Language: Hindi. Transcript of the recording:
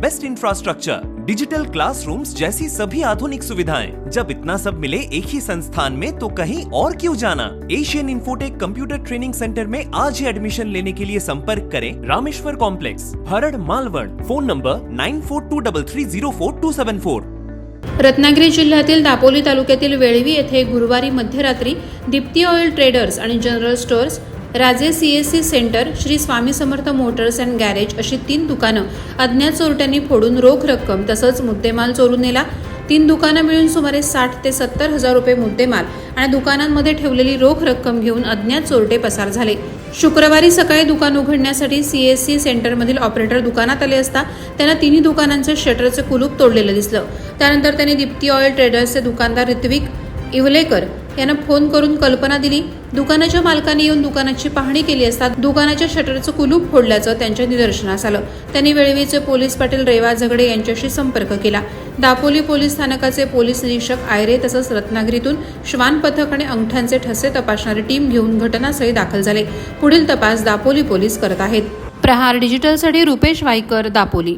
best infrastructure digital classrooms जैसी सभी आधुनिक सुविधाएँ। जब इतना सब मिले एक ही संस्थान में तो कहीं और क्यों जाना? Asian Infotech computer training centre में आज ही एडमिशन लेने के लिए संपर्क करें Rameshwar complex हरड़ मालवड phone number nine four two double three zero four two seven four Ratnagiri जिल्ह्यातील दापोली तालुक्यातील वेळवी येथे गुरुवारी मध्यरात्री दीप्ती ऑइल ट्रेडर्स आणि general stores Raje C S C centre Shri Swami Samarth motors and garage अशी तीन दुकानं अज्ञात चोरट्यांनी फोडून रोख रक्कम तसंच मुद्देमाल चोरून नेला. तीन दुकानं मिळून सुमारे साठ ते सत्तर हजार रुपये मुद्देमाल आणि दुकानांमध्ये ठेवलेली रोख रक्कम घेऊन अज्ञात चोरटे पसार झाले. शुक्रवारी सकाळी दुकान उघडण्यासाठी सी एस सी सेंटरमधील ऑपरेटर दुकानात आले असता त्यांना तिन्ही दुकानांचं शटरचं कुलूप तोडलेलं दिसलं. त्यानंतर त्यांनी दीप्ती ऑइल ट्रेडर्सचे दुकानदार ऋत्विक इवलेकर यांना फोन करून कल्पना दिली. दुकानाच्या मालकाने येऊन दुकानाची पाहणी केली असता दुकानाच्या शटरचं कुलूप फोडल्याचं त्यांच्या निदर्शनास आलं. त्यांनी वेळवेचे पोलीस पाटील रेवा झगडे यांच्याशी संपर्क केला. दापोली पोलीस स्थानकाचे पोलीस निरीक्षक आयरे तसंच रत्नागिरीतून श्वान पथक आणि अंगठ्यांचे ठसे तपासणारी टीम घेऊन घटनास्थळी दाखल झाले. पुढील तपास दापोली पोलीस करत आहेत. प्रहार डिजिटलसाठी रुपेश वाईकर दापोली.